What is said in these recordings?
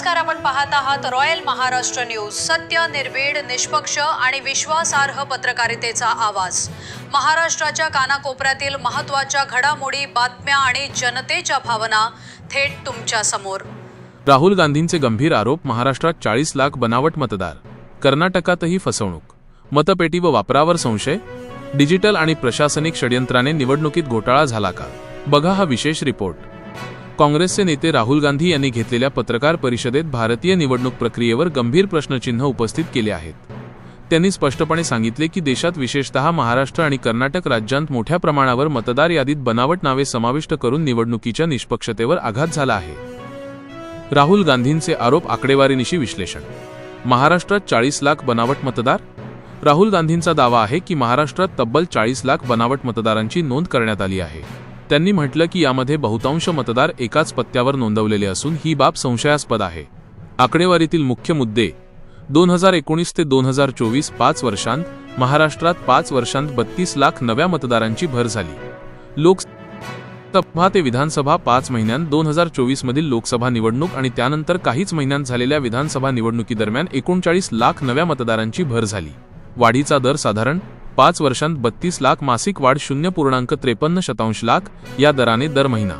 नमस्कार आपण पाहत आहात रॉयल महाराष्ट्र न्यूज. सत्य निर्भीड निष्पक्ष आणि विश्वासार्ह पत्रकारितेचा आवाज. महाराष्ट्राच्या कानाकोपऱ्यातील महत्त्वाच्या घडामोडी बातम्या आणि जनतेच्या भावना थेट तुमच्यासमोर. राहुल गांधींचे गंभीर आरोप महाराष्ट्रात चाळीस लाख बनावट मतदार. कर्नाटकातही फसवणूक. मतपेटी व वापरावर संशय? डिजिटल आणि प्रशासनिक षडयंत्राने निवडणुकीत घोटाळा झाला का? बघा हा विशेष रिपोर्ट. काँग्रेसचे नेते राहुल गांधी यांनी घेतलेल्या पत्रकार परिषदेत भारतीय निवडणूक प्रक्रियेवर गंभीर प्रश्नचिन्ह उपस्थित केले आहेत. त्यांनी स्पष्टपणे सांगितले की देशात विशेषतः महाराष्ट्र आणि कर्नाटक राज्यांत मोठ्या प्रमाणावर मतदार यादीत बनावट नावे समाविष्ट करून निवडणुकीच्या निष्पक्षतेवर आघात झाला आहे. राहुल गांधींचे आरोप आकडेवारीनिशी विश्लेषण. महाराष्ट्रात चाळीस लाख बनावट मतदार? राहुल गांधींचा दावा आहे की महाराष्ट्रात तब्बल चाळीस लाख बनावट मतदारांची नोंद करण्यात आली आहे. त्यांनी म्हटलं की यामध्ये बहुतांश मतदार एकाच पत्त्यावर नोंदवलेले असून ही बाब संशयास्पद आहे. आकडेवारीतील मुख्य मुद्दे दोन हजार एकोणीस ते दोन हजार चोवीस पाच वर्षांत महाराष्ट्रात पाच वर्षांत बत्तीस लाख नव्या मतदारांची भर झाली. लोक सभा ते विधानसभा पाच महिन्यांत दोन हजार चोवीस मधील लोकसभा निवडणूक आणि त्यानंतर काहीच महिन्यांत झालेल्या विधानसभा निवडणुकीदरम्यान एकोणचाळीस लाख नव्या मतदारांची भर झाली. वाढीचा दर साधारण पाच वर्षांत बत्तीस लाख मासिक वाढ शून्य पूर्णांक त्रेपन्न शतांश लाख या दराने दर महिना.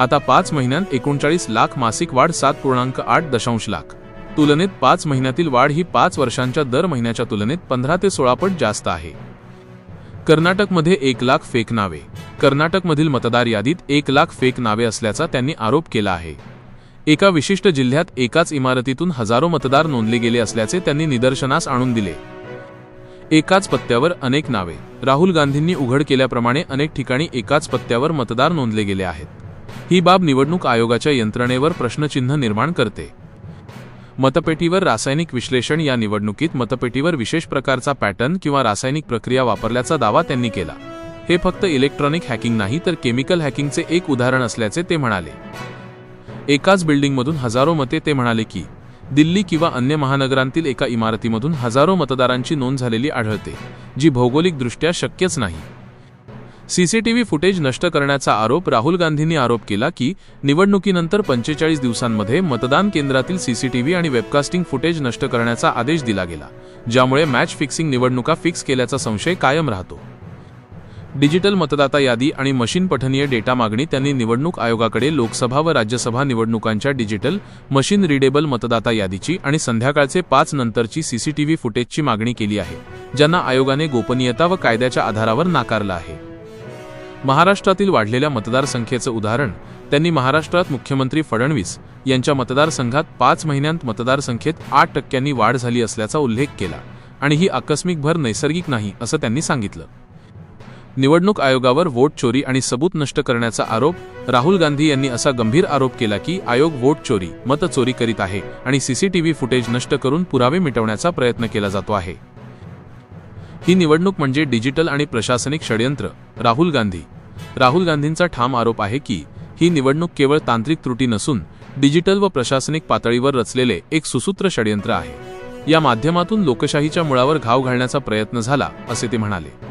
आता पाच महिन्यांत एकोणचाळीस लाख मासिक वाढ सात पूर्णांक आठ दशांश लाख. तुलनेत पाच महिन्यातील वाढ ही पाच वर्षांच्या दर महिन्याच्या तुलनेत पंधरा ते सोळा पट जास्त आहे. कर्नाटकमध्ये एक लाख फेक नावे. कर्नाटकमधील मतदार यादीत एक लाख फेक नावे असल्याचा त्यांनी आरोप केला आहे. एका विशिष्ट जिल्ह्यात एकाच इमारतीतून हजारो मतदार नोंदले गेले असल्याचे त्यांनी निदर्शनास आणून दिले. एकाच पत्त्यावर अनेक नावे. राहुल गांधींनी उघड केल्याप्रमाणे अनेक ठिकाणी एकाच पत्त्यावर मतदार नोंदले गेले आहेत. ही बाब निवडणूक आयोगाच्या यंत्रणेवर प्रश्नचिन्ह निर्माण करते. मतपेटीवर रासायनिक विश्लेषण या निवडणुकीत मतपेटीवर विशेष प्रकारचा पॅटर्न किंवा रासायनिक प्रक्रिया वापरल्याचा दावा त्यांनी केला. हे फक्त इलेक्ट्रॉनिक हॅकिंग नाही तर केमिकल हॅकिंगचे एक उदाहरण असल्याचे ते म्हणाले. एकाच बिल्डिंगमधून हजारो मते ते म्हणाले की दिल्ली किंवा अन्य महानगरांतील एका इमारतीमधून हजारो मतदारांची नोंद झालेली आढळते जी भौगोलिकदृष्ट्या शक्यच नाही. सीसीटीव्ही फुटेज नष्ट करण्याचा आरोप राहुल गांधींनी आरोप केला की निवडणुकीनंतर पंचेचाळीस दिवसांमध्ये मतदान केंद्रातील सीसीटीव्ही आणि वेबकास्टिंग फुटेज नष्ट करण्याचा आदेश दिला गेला ज्यामुळे मॅच फिक्सिंग निवडणुका फिक्स केल्याचा संशय कायम राहतो. डिजिटल मतदाता यादी आणि मशीन पठनीय डेटा मागणी त्यांनी निवडणूक आयोगाकडे लोकसभा व राज्यसभा निवडणुकांच्या डिजिटल मशीन रिडेबल मतदाता यादीची आणि संध्याकाळचे पाच नंतरची सीसीटीव्ही फुटेजची मागणी केली आहे ज्यांना आयोगाने गोपनीयता व कायद्याच्या आधारावर नाकारलं आहे. महाराष्ट्रातील वाढलेल्या मतदारसंख्येचं उदाहरण त्यांनी महाराष्ट्रात मुख्यमंत्री फडणवीस यांच्या मतदारसंघात पाच महिन्यांत मतदारसंख्येत आठ टक्क्यांनी वाढ झाली असल्याचा उल्लेख केला आणि ही आकस्मिक भर नैसर्गिक नाही असं त्यांनी सांगितलं. निवडणूक आयोगावर वोट चोरी आणि सबूत नष्ट करण्याचा आरोप राहुल गांधी यांनी असा गंभीर आरोप केला की आयोग वोट चोरी मतचोरी करीत आहे आणि सीसीटीव्ही फुटेज नष्ट करून पुरावे मिटवण्याचा प्रयत्न केला जातो आहे. ही निवडणूक म्हणजे डिजिटल आणि प्रशासनिक षडयंत्र राहुल गांधी. राहुल गांधींचा ठाम आरोप आहे की ही निवडणूक केवळ तांत्रिक त्रुटी नसून डिजिटल व प्रशासनिक पातळीवर रचलेले एक सुसूत्र षडयंत्र आहे. या माध्यमातून लोकशाहीच्या मुळावर घाव घालण्याचा प्रयत्न झाला असे ते म्हणाले.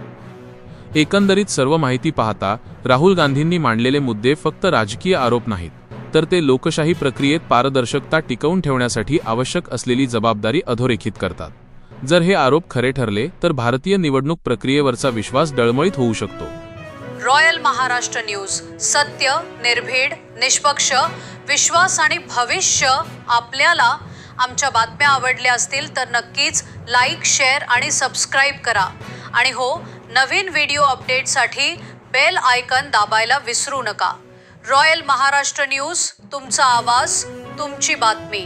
एकंदरीत सर्व माहिती पाहता राहुल गांधींनी मांडलेले मुद्दे फक्त राजकीय आरोप नाहीत तर ते लोकशाही प्रक्रियेत पारदर्शकता टिकवून ठेवण्यासाठी आवश्यक असलेली जबाबदारी अधोरेखित करतात. जर हे आरोप खरे ठरले तर भारतीय निवडणूक प्रक्रियेवरचा विश्वास डळमळीत होऊ शकतो. रॉयल महाराष्ट्र न्यूज सत्य निर्भीड निष्पक्ष विश्वास आणि भविष्य आपल्याला आमच्या बातम्या आवडल्या असतील तर नक्कीच लाईक शेअर आणि सबस्क्राईब करा. आणि हो नवीन व्हिडिओ अपडेटसाठी बेल आयकन दाबायला विसरू नका. रॉयल महाराष्ट्र न्यूज तुमचा आवाज तुमची बातमी.